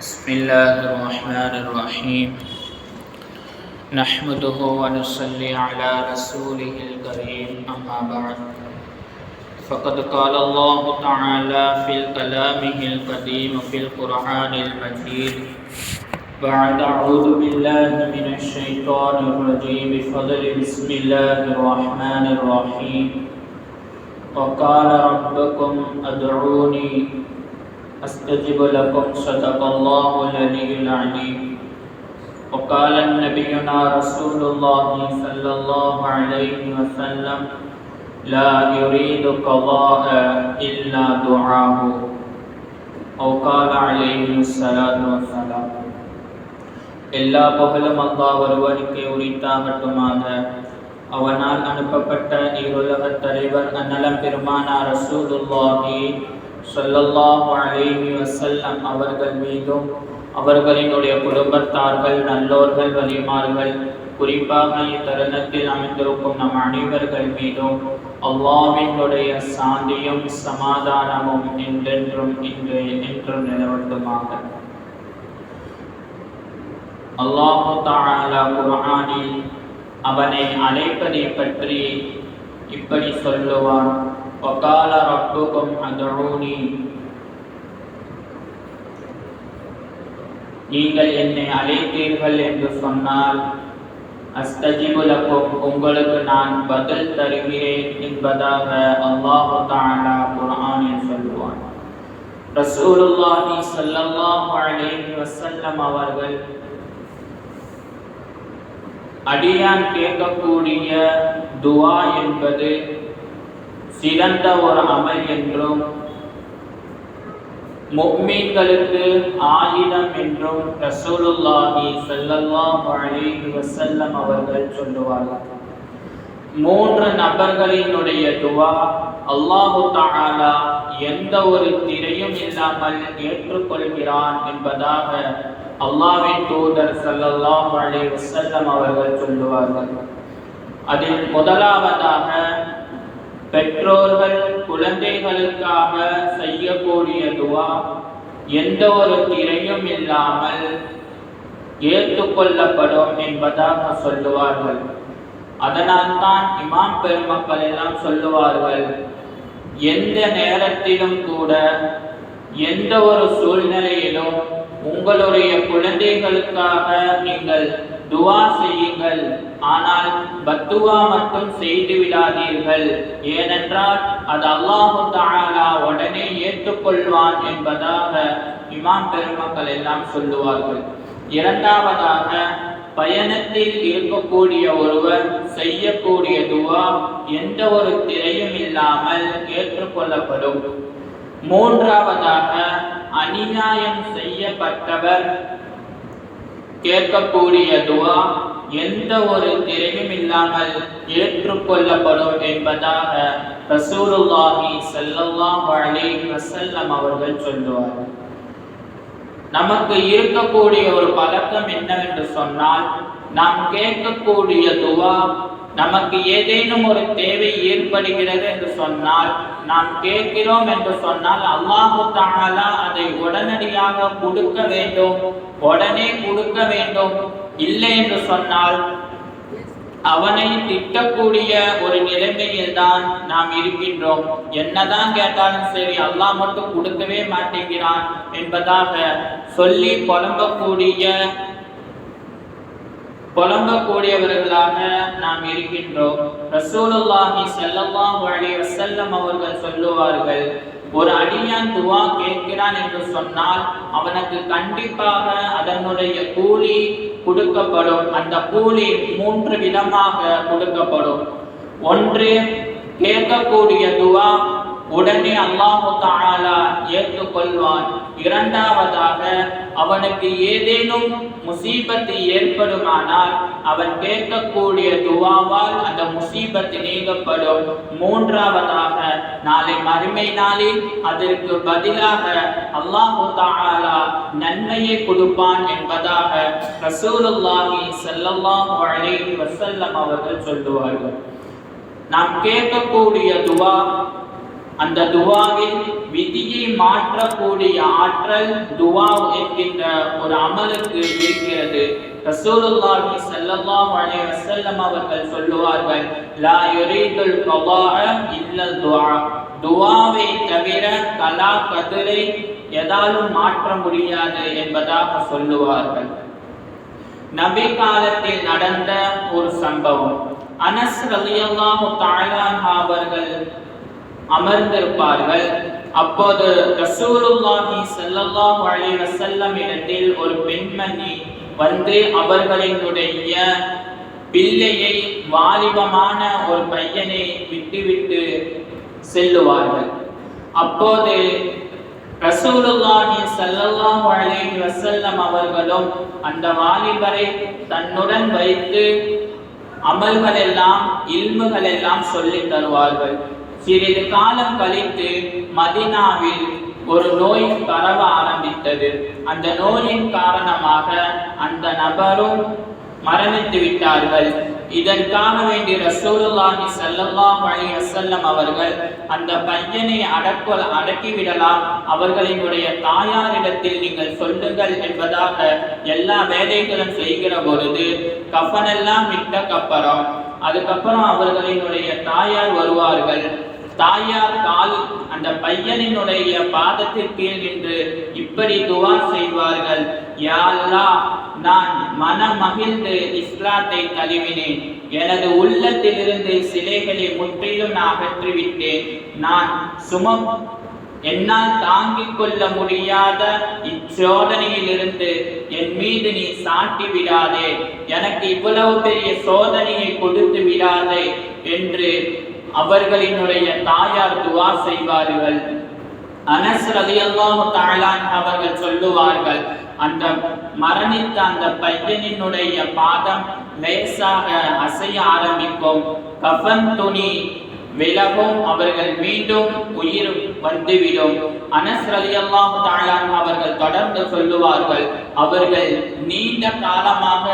بسم الله الرحمن الرحيم. نحمده ونصلي على رسوله الكريم، أما بعد. فقد قال الله تعالى في كلامه القديم في القرآن المجيد بعد أعوذ بالله من الشيطان الرجيم بفضل بسم الله الرحمن الرحيم. وقال ربكم ادعوني استجب لكم صدق الله العلي العليم وقال نبينا رسول الله صلى الله عليه وسلم لا يريد قضاء الا دعاء او قال عليه الصلاه والسلام எல்லா புகழும் அல்லாஹ் ஒருவனுக்கு உரித்தாகட்டுமாக அவனால் அனுப்பப்பட்ட இருலகத் தலைவர் அந்நலம் பெருமானார் ரசூலுல்லாஹி ஸல்லல்லாஹு அலைஹி வஸல்லம் அவர்கள் மீதும் அவர்களினுடைய குடும்பத்தார்கள் நல்லோர்கள் வலிமார்கள் குறிப்பாக இத்தருணத்தில் அமைந்திருக்கும் நம் அனைவர்கள் மீதும் அல்லாவினுடைய சாந்தியும் சமாதானமும் என்றென்றும் இன்று என்றும் நிலவட்டுமாக. அல்லாஹு தஆலா குர்ஆனில் அவனை அழைப்பதை பற்றி இப்படி சொல்லுவான். وقال ربكم ادعوني நீங்கள் என்னை அழைத்தீர்கள் என்று சொன்னால் அஸ்தஜிபுலக்கும் உங்களுக்கு நான் பதில் தருகிறேன் என்பதாக அல்லாஹு தஆலா குர்ஆனில் சொல்லுவான் ரசூலுல்லாஹி ஸல்லல்லாஹு அலைஹி வஸல்லம் அவர்கள் அடியான் கேட்கக்கூடிய துவா என்பது சிறந்த ஒரு அமல் என்றும் முக்மீன்களுக்கு ஆயுதம் என்றும் ரசூலுல்லாஹி ஸல்லல்லாஹு அலைஹி வஸல்லம் அவர்கள் சொல்லுவார்கள். மூன்று நபர்களினுடைய துவா அல்லாஹு தஆலா எந்த ஒரு திரையும் இல்லாமல் ஏற்றுக்கொள்கிறான் என்பதாக அல்லாவின் தூதர் செல்லல்லா அலைஹி வஸல்லம் அவர்கள் சொல்லுவார்கள். அதில் முதலாவதாக பெற்றோர்கள் குழந்தைகளுக்காக செய்யக்கூடிய துவா எந்த ஒரு திரையும் இல்லாமல் ஏற்றுக்கொள்ளப்படும் என்பதாக சொல்லுவார்கள். அதனால்தான் இமாம் பெருமக்கள் எல்லாம் சொல்லுவார்கள் எந்த நேரத்திலும் கூட எந்த ஒரு சூழ்நிலையிலும் உங்களுடைய குழந்தைகளுக்காக நீங்கள் துவா செய்யுங்கள். ஆனால் பத்துவா மட்டும் செய்து விடாதீர்கள். ஏனென்றால் அது அல்லாஹு தாலா உடனே ஏற்றுக்கொள்வான் என்பதாக இமாம் பெருமக்கள் எல்லாம் சொல்லுவார்கள். இரண்டாவதாக பயணத்தில் இருக்கக்கூடிய ஒருவர் செய்யக்கூடிய துவா எந்த ஒரு திரையும் இல்லாமல் ஏற்றுக்கொள்ளப்படும். மூன்றாவதாக அநியாயம் செய்யப்பட்டவர் கேட்கக்கூடிய துவா எந்த ஒரு திரையும் இல்லாமல் ஏற்றுக்கொள்ளப்படும் என்பதாக ரசூலுல்லாஹி செல்லல்லாம் அலைஹி வசல்லம் அவர்கள் சொல்லுவார்கள் நமக்கு இருக்கக்கூடிய ஒரு பழக்கம் என்னவென்று சொன்னால் நாம் கேட்கக்கூடிய துவா நமக்கு ஏதேனும் ஒரு தேவை ஏற்படுகிறது என்று சொன்னால் நாம் கேட்கிறோம் என்று சொன்னால் அல்லாஹு தாலா அதை உடனடியாக கொடுக்க வேண்டும். உடனே கொடுக்க வேண்டும். இல்லை என்று சொன்னால் அவனை திட்டக்கூடிய ஒரு நிலைமையில் தான் நாம் இருக்கின்றோம். என்னதான் கேட்டாலும் சரி அல்லாஹ் மட்டும் கொடுக்கவே மாட்டேங்கிறான் என்பதாக சொல்லி புலம்பக்கூடிய புலம்பக்கூடியவர்களாக நாம் இருக்கின்றோம். ரசூலுல்லாஹி செல்லவா அலைஹி வஸல்லம் அவர்கள் சொல்லுவார்கள் ஒரு அடியான் துவா கேட்கிறான் என்று சொன்னால் அவனுக்கு கண்டிப்பாக அதனுடைய கூலி கொடுக்கப்படும். அந்த கூலி மூன்று விதமாக கொடுக்கப்படும். ஒன்று கேட்கக்கூடிய துவா உடனே அல்லாஹு தாலா ஏற்றுக்கொள்வான். இரண்டாவதாக அவனுக்கு ஏதேனும் முசீபத்து ஏற்படுமானால் அவன் கேட்கக்கூடிய துவாவால் அந்த முசீபத்து நீங்கப்படும். மூன்றாவதாக நாளை மறுமை நாளில் அதற்கு பதிலாக அல்லாஹு தாலா நன்மையை கொடுப்பான் என்பதாக ரசூலுல்லாஹி ஸல்லல்லாஹு அலைஹி வசல்லம் அவர்கள் சொல்லுவார்கள். நாம் கேட்கக்கூடிய துவா அந்த துவாவில் விதியை மாற்றக்கூடிய ஆற்றல் துவா என்கின்ற ஒரு அமலுக்கு இருக்கிறது. ரசூலுல்லாஹி ஸல்லல்லாஹு அலைஹி வஸல்லம் அவர்கள் சொல்லுவார்கள் லா யுரீதுல் கதாஅ இல்லல் துஆ துவாவை தவிர கலா கதிரை எதாலும் மாற்ற முடியாது என்பதாக சொல்லுவார்கள். நபி காலத்தில் நடந்த ஒரு சம்பவம். அனஸ் ரலியல்லாஹு தஆலா அவர்கள் அமர்ந்திருப்பார்கள். அப்போது ரசூலுல்லாஹி ஸல்லல்லாஹு அலைஹி வஸல்லம் இடத்தில் ஒரு பெண்மணி வந்து அவர்களினுடைய பிள்ளையை வாலிபமான ஒரு பையனை விட்டுவிட்டு செல்லுவார்கள். அப்போது ரசூலுல்லாஹி ஸல்லல்லாஹு அலைஹி வஸல்லம் அவர்களும் அந்த வாலிபரை தன்னுடன் வைத்து அமல்கள் எல்லாம் இல்முகள் எல்லாம் சொல்லித் தருவார்கள். சிறிது காலம் கழித்து மதினாவில் ஒரு நோய் பரவ ஆரம்பித்தது. அந்த நோயின் காரணமாக அந்த நபரும் மரணித்து விட்டார்கள். இதற்காக வேண்டி ரசூலுல்லாஹி சல்லல்லாஹு அலைஹி வஸல்லம் அவர்கள் அந்த பையனை அடக்க அடக்கிவிடலாம். அவர்களினுடைய தாயாரிடத்தில் நீங்கள் சொல்லுங்கள் என்பதாக எல்லா வேலைகளும் செய்கிற பொழுது கஃபனெல்லாம் விட்ட கப்பரம் அதுக்கப்புறம் அவர்களினுடைய தாயார் வருவார்கள். தாயார் கால் அந்த பையனினுடைய பாதத்திற்கு கீழ் நின்று இப்படி துவா செய்வார்கள். யாழ்லா நான் மன மகிழ்ந்து இஸ்லாத்தை தழுவினேன். எனது உள்ளத்திலிருந்து சிலைகளை முற்றிலும் நான் அகற்றிவிட்டேன். நான் சுமம் என்னால் தாங்கிக் கொள்ள முடியாத இச்சோதனையிலிருந்து என் மீது நீ சாட்டி விடாதே. எனக்கு இவ்வளவு பெரிய சோதனையை கொடுத்து விடாதே என்று அவர்களினுடைய தாயார் துவா செய்வார்கள். அனஸ் ரலியல்லாஹு தஆலான் அவர்கள் சொல்லுவார்கள் அந்த மரணித்த அந்த பையனினுடைய பாதம் லேசாக அசைய ஆரம்பிக்கும். கஃபன் துணி விலகும் அவர்கள் மீண்டும் உயிர் வந்துவிடும். அனஸ் ரலியல்லாஹு தாழான் அவர்கள் தொடர்ந்து சொல்லுவார்கள் அவர்கள் நீண்ட காலமாக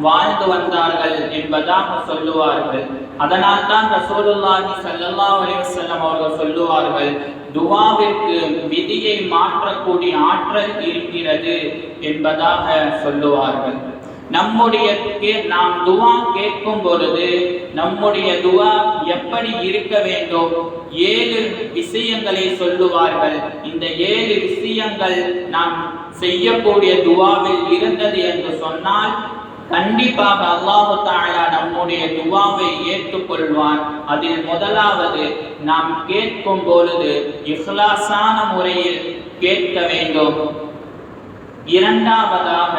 வாழ்ந்து வந்தார்கள் என்பதாக சொல்லுவார்கள். அதனால் தான் ரசூலுல்லாஹி ஸல்லல்லாஹு அலைஹி அவர்கள் சொல்லுவார்கள் துவாவிற்கு விதியை மாற்றக்கூடிய ஆற்றல் இருக்கிறது என்பதாக சொல்லுவார்கள். நம்முடைய கே- நாம் துவா கேட்கும் பொழுது நம்முடைய துவா எப்படி இருக்க வேண்டும்? ஏழு விஷயங்களை சொல்லுவார்கள். இந்த ஏழு விஷயங்கள் நாம் செய்யக்கூடிய துவாவில் இருந்தது என்று சொன்னால் கண்டிப்பாக அல்லாஹு தாலா நம்முடைய துவாவை ஏற்றுக்கொள்வார். அதில் முதலாவது நாம் கேட்கும் பொழுது இஹ்லாசான முறையில் கேட்க வேண்டும். இரண்டாவதாக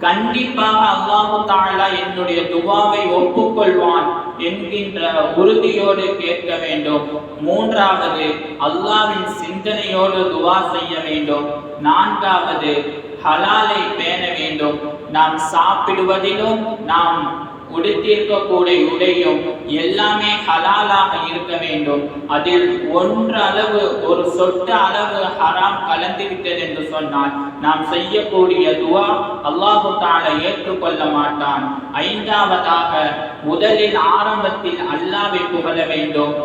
கண்டிப்பாக அல்லாஹு தாலா என்னுடைய துவாவை ஒப்புக்கொள்வான் என்கின்ற உறுதியோடு கேட்க வேண்டும். மூன்றாவது அல்லாவின் சிந்தனையோடு துவா செய்ய வேண்டும். நான்காவது ஹலாலை பேண வேண்டும். நாம் சாப்பிடுவதிலும் நாம் உடுத்திருக்கக்கூடிய உடையும் எல்லாமே ஹலாலாக இருக்க வேண்டும். அதில் ஒன்று அளவு ஒரு சொட்டு அளவு ஹராம் கலந்து விட்டது என்று சொன்னால் நாம் செய்யக்கூடிய துவா அல்லாஹு தாலா ஏற்றுக்கொள்ள மாட்டான். ஐந்தாவதாக முதலில் ஆரம்பத்தில் அல்லாவை புகழ வேண்டும்.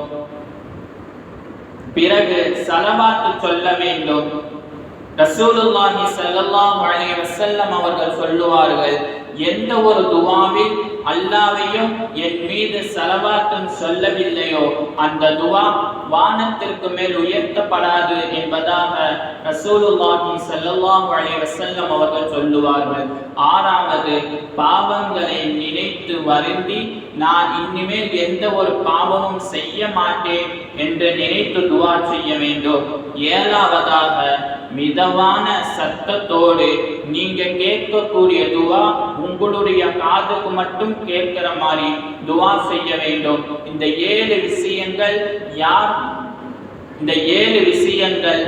பிறகு சலவாத்து சொல்ல வேண்டும். ரசூலுல்லாஹி சல்லல்லாஹு அலைஹி வஸல்லம் அவர்கள் சொல்லுவார்கள் எந்த ஒரு துவாவில் அல்லாவையும் என் மீது சலவாத்தும் சொல்லவில்லையோ அந்த துவா வானத்திற்கு மேல் உயர்த்தப்படாது என்பதாக ரசூலுல்லாஹி சல்லல்லாஹு அலைஹி வஸல்லம் அவர்கள் சொல்லுவார்கள். ஆறாவது பாவங்களை நினைத்து வருந்தி நான் இனிமேல் எந்த ஒரு பாவமும் செய்ய மாட்டேன் என்று நினைத்து துவா செய்ய வேண்டும். ஏழாவதாக மிதவான சத்தத்தோடு நீங்க கேட்கக்கூடிய துவா உங்களுடைய காதுக்கு மட்டும் கேட்கிற மாதிரி துவா செய்ய வேண்டும். இந்த ஏழு விஷயங்கள் யார்? இந்த ஏழு விஷயங்கள்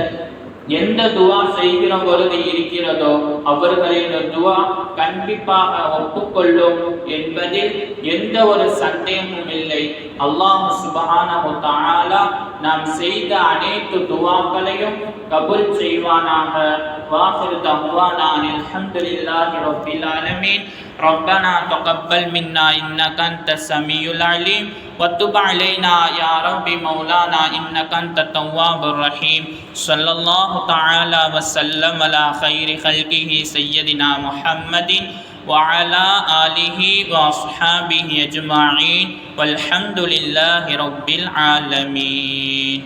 எந்த துவா செய்கிற பொழுது இருக்கிறதோ அவர்களின் துவா கண்டிப்பாக ஒப்புக்கொள்ளும் என்பதில் எந்த ஒரு சந்தேகமும் இல்லை. அல்லாஹ் சுபஹானஹு தஆலா நாம் செய்த அனைத்து துவாக்களையும் கபூல் செய்வானாக. واخر دعوانا أن الحمد لله رب العالمين. ربنا تقبل منا إنك أنت السميع العليم. وتب علينا يا رب مولانا إنك أنت التواب الرحيم. صلى الله تعالى وسلم على خير خلقه سيدنا محمد وعلى آله وأصحابه أجمعين. والحمد لله رب العالمين.